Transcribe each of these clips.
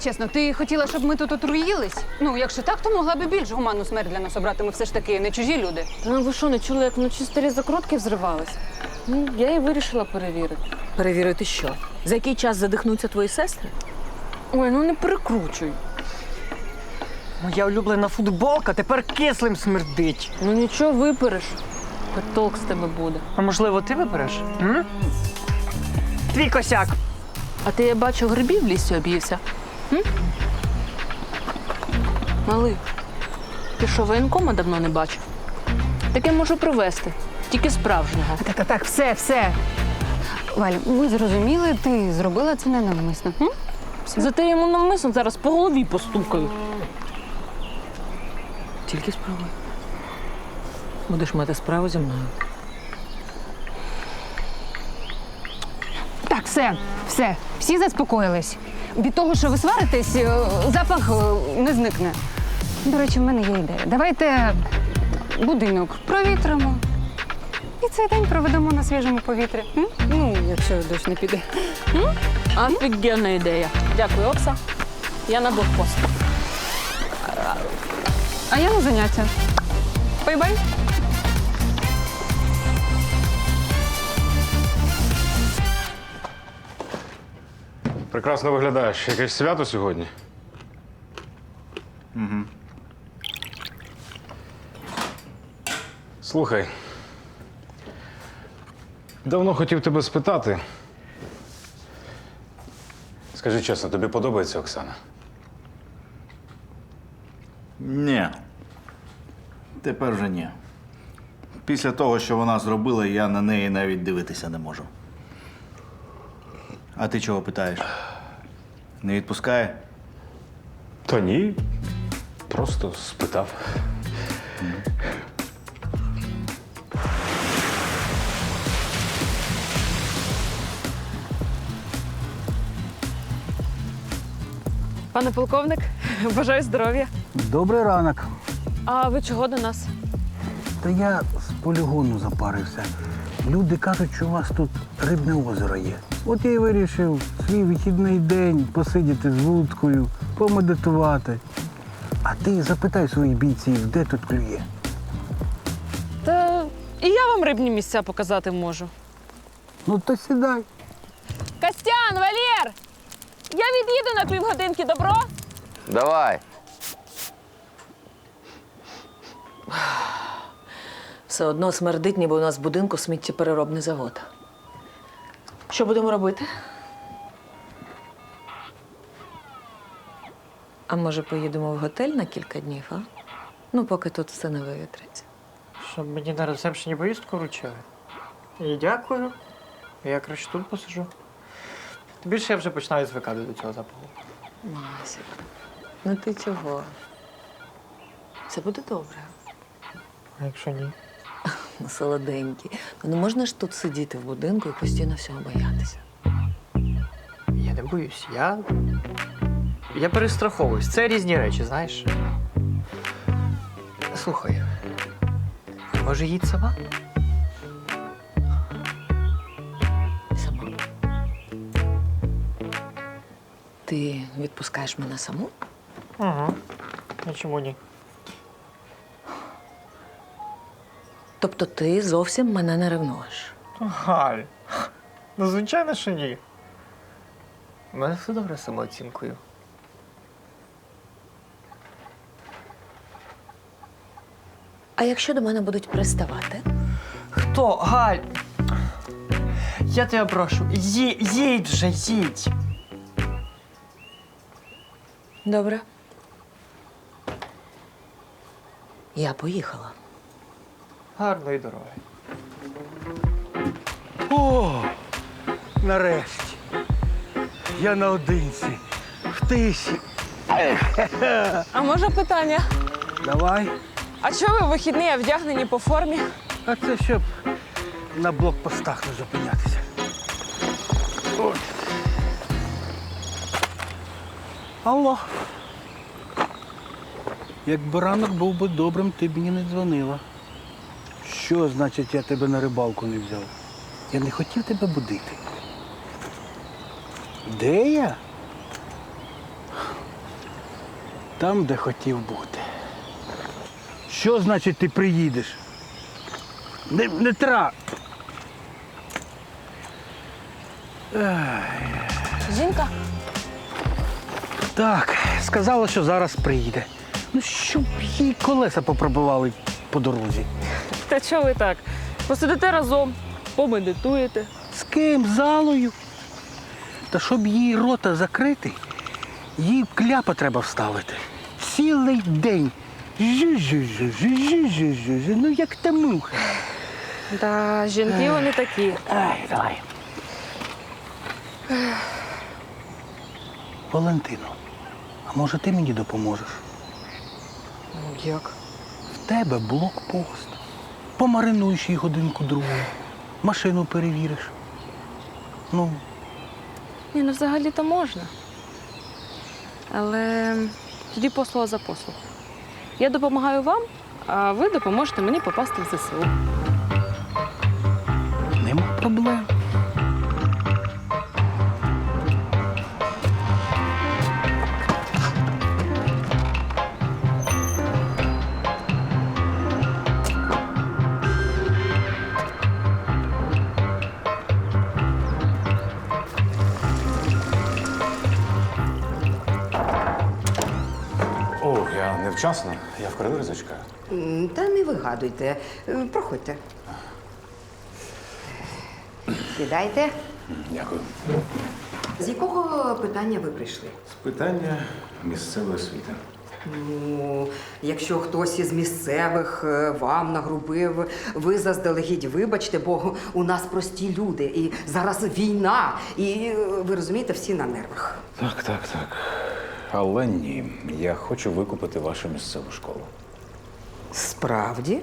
Чесно, ти хотіла, щоб ми тут отруїлись? Ну, якщо так, то могла би більш гуманну смерть для нас обрати. Ми все ж таки не чужі люди. Ну ви що, не чули, як вночі старі закрутки взривались? Ну, я і вирішила перевірити. Перевірити що? За який час задихнуться твої сестри? Ой, ну не перекручуй. Моя улюблена футболка тепер кислим смердить. Ну нічого випереш. Хоч толк з тебе буде. А можливо, ти вибереш? М? Твій косяк. А ти я бачу грибів в лісі об'ївся. М? Малий, ти що, воєнкома давно не бачив? Таке можу привезти, тільки справжнього. Так, так, так, все, все. Валя, ми зрозуміли, ти зробила це ненавмисно. М? Зате я йому навмисно зараз по голові постукаю. Тільки спробуй. Будеш мати справу зі мною. Так, все, все, всі заспокоїлись. Від того, що ви сваритесь, е, запах е, не зникне. До речі, в мене є ідея. Давайте будинок провітримо. І цей день проведемо на свіжому повітрі. М? Ну, якщо дощ не піде. Офігенна ідея. Дякую, Окса. Я на блокпост. А я на заняття. Бай-бай. Прекрасно виглядаєш. Якесь свято сьогодні. Угу. Слухай. Давно хотів тебе спитати. Скажи чесно, тобі подобається Оксана? Ні. Тепер вже ні. Після того, що вона зробила, я на неї навіть дивитися не можу. А ти чого питаєш? Не відпускає? Та ні. Просто спитав. Пане полковник, бажаю здоров'я. Добрий ранок. А ви чого до нас? Та я з полігону запарився. Люди кажуть, що у вас тут рибне озеро є. От я й вирішив свій вихідний день посидіти з вудкою, помедитувати. А ти запитай своїх бійців, де тут клює. Та і я вам рибні місця показати можу. Ну то сідай. Костян, Валєр! Я від'їду на півгодинки, добро? Давай. Все одно смердить, ніби у нас в будинку сміттєпереробний завод. Що будемо робити? А може, поїдемо в готель на кілька днів, а? Ну, поки тут все не вивітриться. Щоб мені на ресепшені поїздку вручили. І дякую. Я краще тут посижу. Тим більше я вже починаю звикати до цього запаху. Масік, ну ти чого? Все буде добре. А якщо ні? Ну, солоденький. Ну не можна ж тут сидіти в будинку і постійно всього боятися. Я не боюсь. Я. Я перестраховуюсь. Це різні речі, знаєш. Слухай. Може, їдь сама? Сама. Ти відпускаєш мене саму? Угу. А чому ні? Тобто ти зовсім мене не ревнуєш. Галь. Ну, звичайно, що ні. У мене все добре з самооцінкою. А якщо до мене будуть приставати? Хто? Галь? Я тебе прошу, ї- їдь вже, їдь. Добре. Я поїхала. Гарної дороги. О, нарешті. Я наодинці. В тиші. А може питання? Давай. А чого ви в вихідний вдягнені по формі? А це щоб на блокпостах не зупинятися. От. Алло. Якби ранок був би добрим, ти б мені не дзвонила. Що значить я тебе на рибалку не взяв? Я не хотів тебе будити. Де я? Там, де хотів бути. Що значить ти приїдеш? Не, не тра. Жінка? Так, сказала, що зараз приїде. Ну, щоб їй колеса попробували по дорозі. Та чого ви так? Посидите разом, помедитуєте. З ким? Залою. Та щоб їй рота закрити, їй кляпа треба вставити. Цілий день. Жу-жу-жу-жу-жу-жу-жу. Ну як та муха. Та жінки вони такі. Ай, давай. Валентино, а може ти мені допоможеш? Як? В тебе блокпост. Помаринуєш її годинку другу, машину перевіриш. Ну, Ні, ну взагалі-то можна. Але тоді послуга за послуг. Я допомагаю вам, а ви допоможете мені попасти в ЗСУ. нема проблем. Невчасно. Я в коридорі зачекаю. М, Та не вигадуйте. Е, Проходьте. Сідайте. Дякую. З якого питання ви прийшли? З питання місцевої освіти. Ну, якщо хтось із місцевих е, вам нагрубив, ви заздалегідь вибачте, бо у нас прості люди, і зараз війна, і е, ви розумієте, всі на нервах. Так, так, так. Але ні, я хочу викупити вашу місцеву школу. Справді?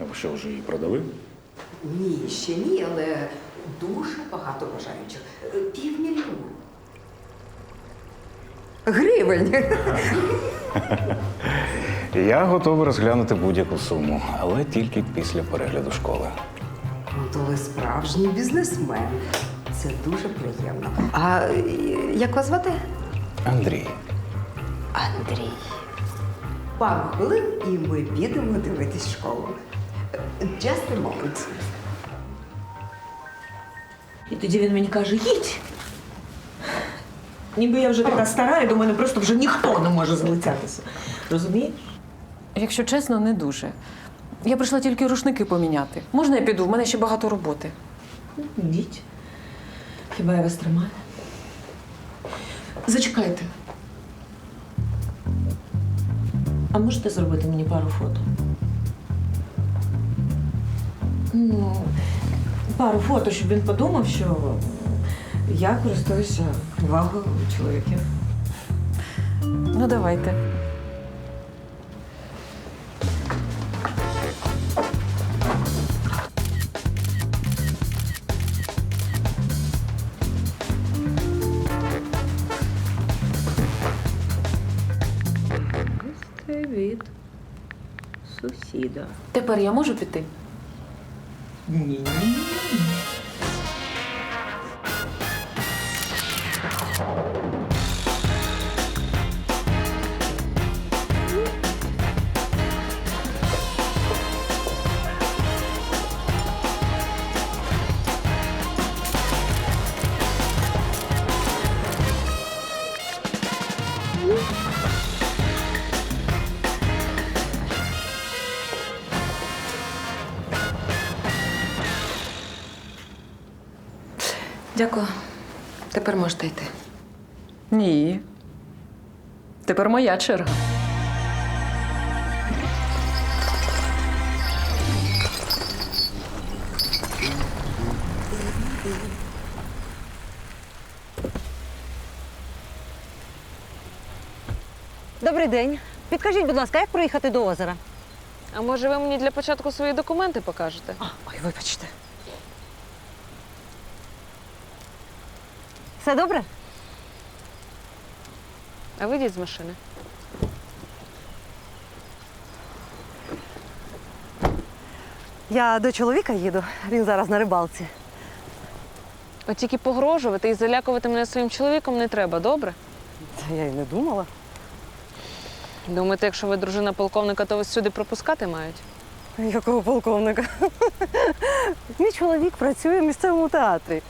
А ви що, вже її продали? Ні, ще ні, але дуже багато бажаючих. Е, Півмільйона. Гривень. Я готовий розглянути будь-яку суму, але тільки після перегляду школи. Ну, то ви справжній бізнесмен. Це дуже приємно. А е, як вас звати? Андрій, Андрій. Пару хвилин і ми підемо дивитись школу. Just a moment. І тоді він мені каже: їдь. Ніби я вже така стара, і до мене просто вже ніхто не може залицятися. Розумієш? Якщо чесно, не дуже. Я прийшла тільки рушники поміняти. Можна я піду? В мене ще багато роботи. Йдіть. Хіба я вас тримаю? Зачекайте. А можете зробити мені пару фото? Ну, пару фото, щоб він подумав, що я користуюся увагою чоловіків. Ну, давайте. Тепер я можу піти? Ні. Дякую. Тепер можете йти. Ні. Тепер моя черга. Добрий день. Підкажіть, будь ласка, як проїхати до озера? А може ви мені для початку свої документи покажете? Ой, вибачте. Все добре? А вийдіть з машини. Я до чоловіка їду. Він зараз на рибалці. От тільки погрожувати і залякувати мене своїм чоловіком не треба, добре? Та я й не думала. Думаєте, якщо ви дружина полковника, то вас сюди пропускати мають? Якого полковника? Мій чоловік працює в місцевому театрі.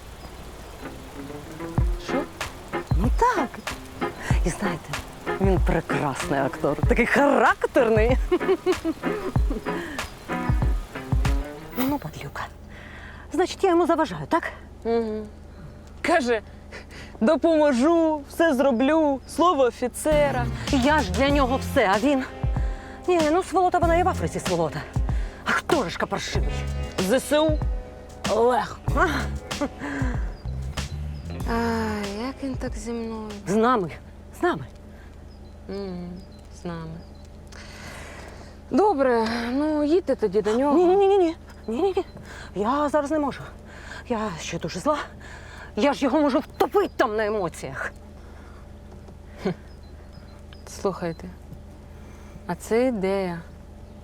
Ну так. І знаєте, він прекрасний актор, такий характерний. ну, падлюка. Значить, я йому заважаю, так? Угу. Каже, допоможу, все зроблю, слово офіцера. Я ж для нього все, а він. Ні, ну сволота вона і в Африці сволота. А хто ж паршивий? ЗСУ легко. А, як він так зі мною? З нами. З нами. М, З нами. Добре, ну їдьте тоді до нього. Ні, ні, ні, ні, ні. Ні. Я зараз не можу. Я ще дуже зла. Я ж його можу втопити там на емоціях. Слухайте, а це ідея.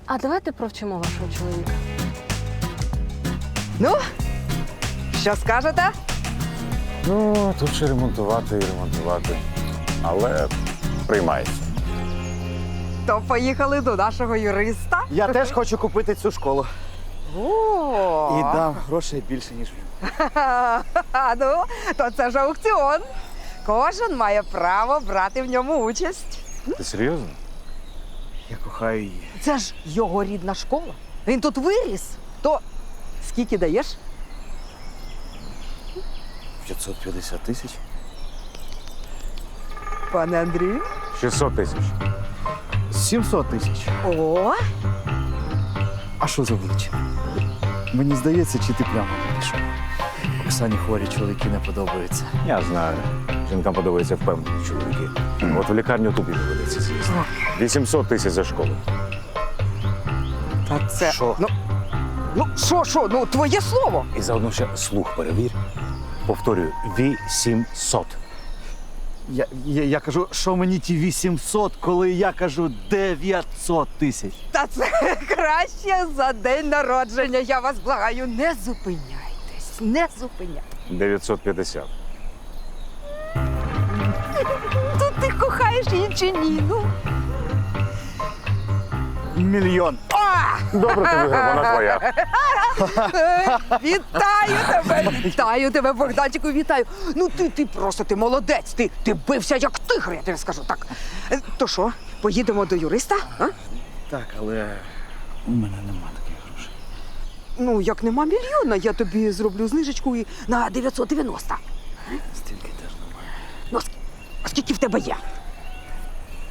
А давайте провчимо вашого чоловіка. Ну, що скажете? Ну, тут ще ремонтувати і ремонтувати. Але приймається. То поїхали до нашого юриста. Я теж хочу купити цю школу. О, І дам грошей більше, ніж він. ну, то це ж аукціон. Кожен має право брати в ньому участь. Ти серйозно? Я кохаю її. Це ж його рідна школа. Він тут виріс. То скільки даєш? 550 тисяч. Пане Андрію. 600 тисяч. 700 тисяч. О, А що за величі? Мені здається, чи ти прямо вирішив. Оксані хворі чоловіки не подобаються. Я знаю. Жінкам подобаються впевнені чоловіки. От в лікарню тобі доведеться з'їсти. 800 тисяч за школу. та це. Що? Ну, ну що, що, ну твоє слово. І заодно ще слух перевір. Повторюю, 800. Я, я, я кажу, що мені ті 800, коли я кажу 900 тисяч. Та це краще за день народження. Я вас благаю, не зупиняйтесь, не зупиняйтесь. 950. Тут ти кохаєш її чи ні? Ну. Мільйон. Добре, ти виграв, вона твоя. Вітаю тебе! Вітаю тебе, Богданчику, вітаю. Ну ти, ти просто ти молодець. Ти, ти бився як тигр, я тобі скажу. Так. Е, То що, поїдемо до юриста? А? Так, але у мене нема таких грошей. Ну, як нема мільйона, я тобі зроблю знижечку і на 990. Стільки теж немає. Ну, а ск- а скільки в тебе є?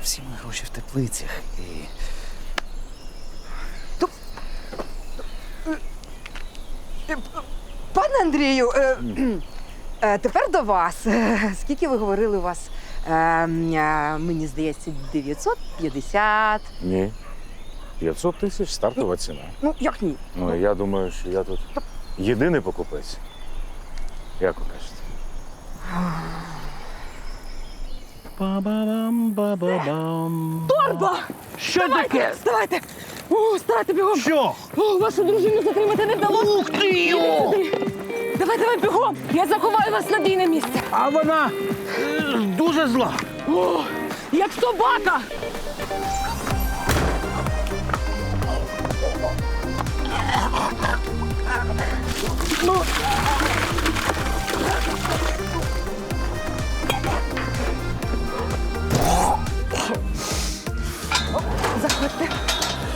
Всі мої гроші в теплицях. І Пане Андрію, е, е, тепер до вас. Е, Скільки ви говорили у вас? Е, е, мені здається, 950. Ні. 500 тисяч стартова ціна. Ну, як ні? Ну, я думаю, що я тут єдиний покупець. Як ви кажете? Ба-ба-бам-ба-ба-бам. Торба! Що таке? Вставайте! О, вставайте бігом! Що? О, вашу дружину затримати не вдалося! Ух ти! йо! Давай, давай, бігом! Я заховаю вас в надійне місце! А вона е, дуже зла. О, як собака! Заходьте.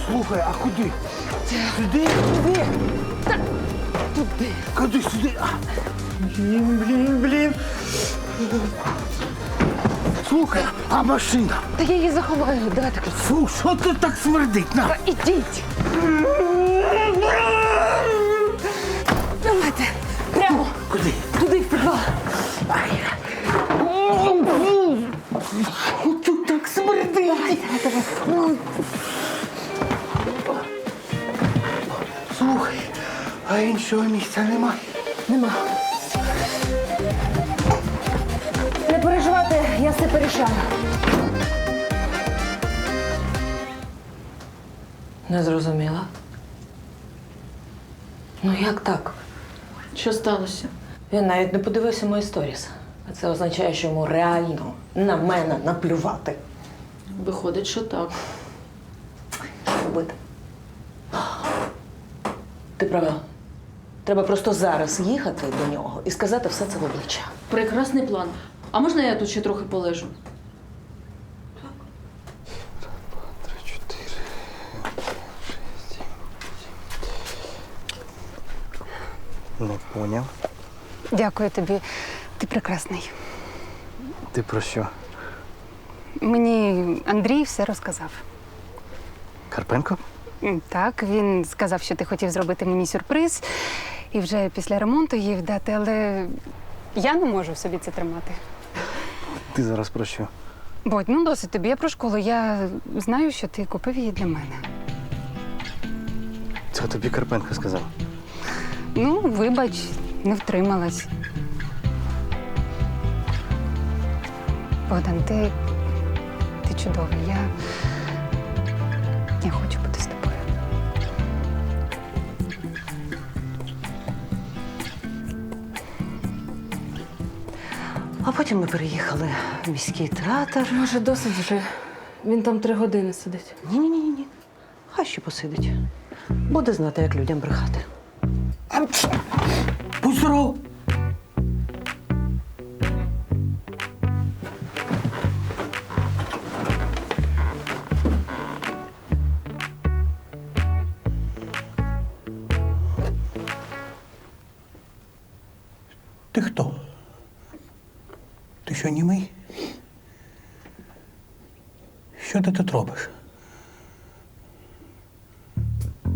Слухай, а куди? Сюди? Туди. Та, туди. Куди сюди? А, Блін, блін, блін. Слухай, а машина? Та я її заховаю. Давайте ключ. Фу, що тут так смердить? На. Та ідіть. А іншого місця немає. Нема. Не переживайте, я все порішаю. Не зрозуміла. Ну як так? Що сталося? Він навіть не подивився мої сторіс. А це означає, що йому реально на мене наплювати. Виходить, що так. Що робити? Ти права. Треба просто зараз їхати до нього і сказати все це в обличчя. Прекрасний план. А можна я тут ще трохи полежу? Не поняв. Дякую тобі. Ти прекрасний. Ти про що? Мені Андрій все розказав. Карпенко? Так, він сказав, що ти хотів зробити мені сюрприз і вже після ремонту її вдати, але я не можу в собі це тримати. Ти зараз про що? Бодь, ну досить тобі. Я про школу. Я знаю, що ти купив її для мене. Це тобі Карпенко сказав. Ну, вибач, не втрималась. Богдан, ти, ти чудовий. Я, я хочу А потім ми переїхали в міський театр. Може, досить вже. Він там три години сидить. Ні, ні, ні, ні. Хай ще посидить. Буде знати, як людям брехати. Будь здоров! Ти хто? Що, німий? Що ти тут робиш?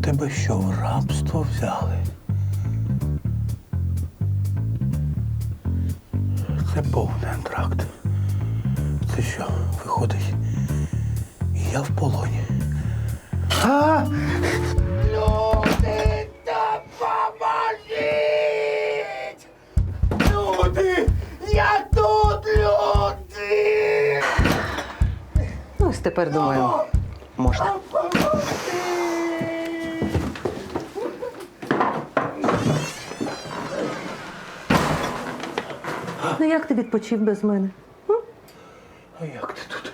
Тебе що, в рабство взяли? Це повний антракт. Це що, виходить? Я в полоні. А! Тепер думаю, можна. Ну, як ти відпочив без мене? А як ти тут?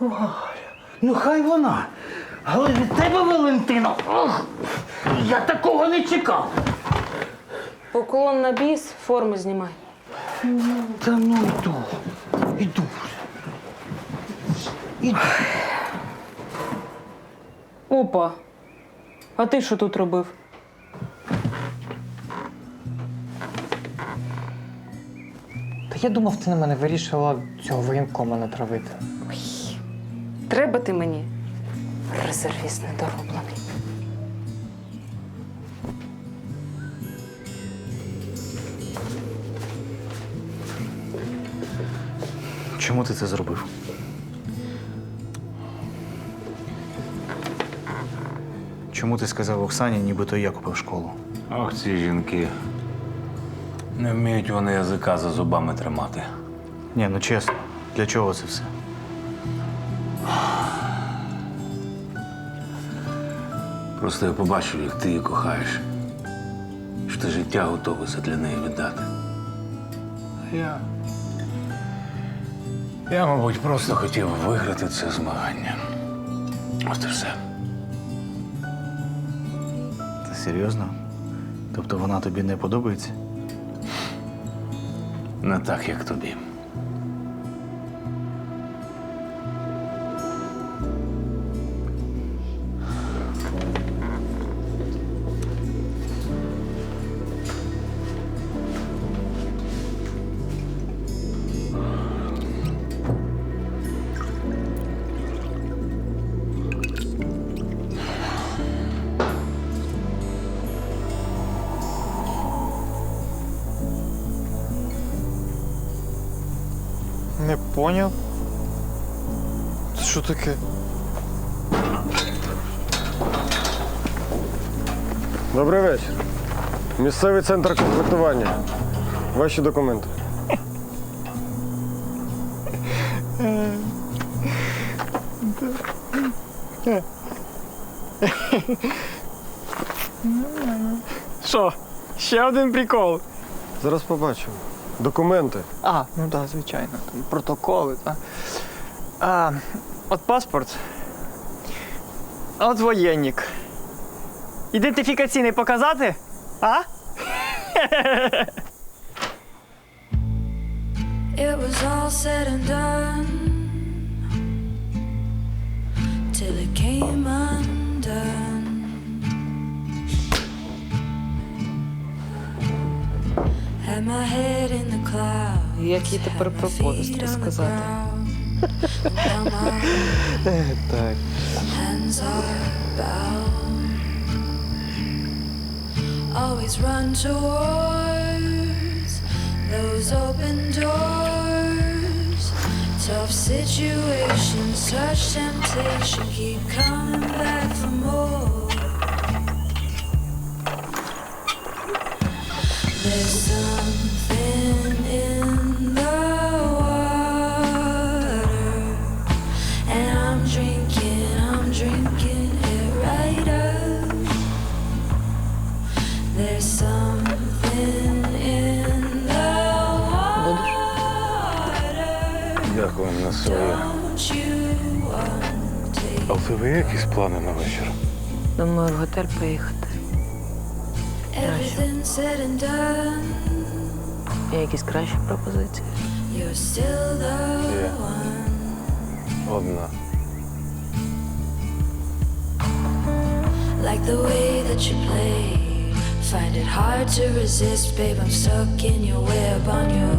О, Галя, ну хай вона. Але від тебе, Валентино, ох, я такого не чекав. Поклон на біс, форму знімай. Та ну йду. Іду. Іду. Опа. А ти що тут робив? Та я думав, ти на мене вирішила цього воєнкома натравити. Треба ти мені. Резервіст недороблений. Чому ти це зробив? Чому ти сказав Оксані, нібито я купив школу? Ох, ці жінки. Не вміють вони язика за зубами тримати. Ні, ну чесно, для чого це все? Просто я побачив, як ти її кохаєш. Що ти життя готовий для неї віддати. А я. Я, мабуть, просто хотів виграти це змагання. От і все. Серйозно? Тобто вона тобі не подобається? Не так, як тобі. Поняв. Це що таке? Добрий вечір. Місцевий центр комплектування. Ваші документи. Що? Ще один прикол. Зараз побачимо. Документи. А, ну так, звичайно. Там протоколи, так. А, от паспорт. А От воєнник. Ідентифікаційний показати? А? It was all said and done till it came undone. Had my head in the clouds. Який тепер про повість розказати? Now my Так. hands are bound. Always run towards those open doors. Tough situations, touch temptation, keep coming back for more. поїхати. Everything said and done. Є якісь кращі пропозиції? You're still the Є. one. Одна. Like the way that you play. Find it hard to resist, babe. I'm stuck in your web on your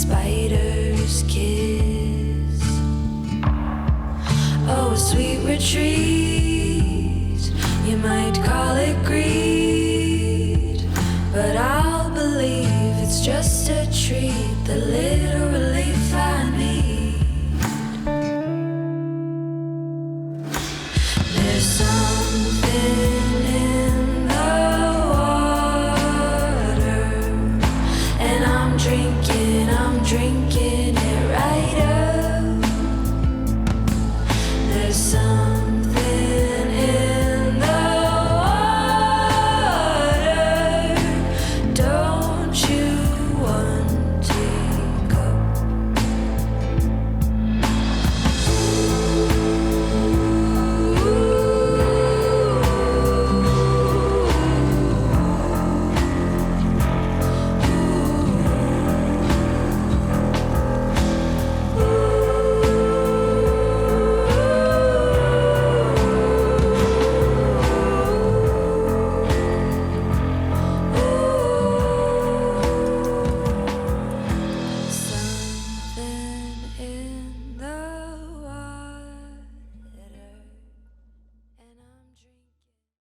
spider's kiss. Oh, a sweet retreat. You might call it greed.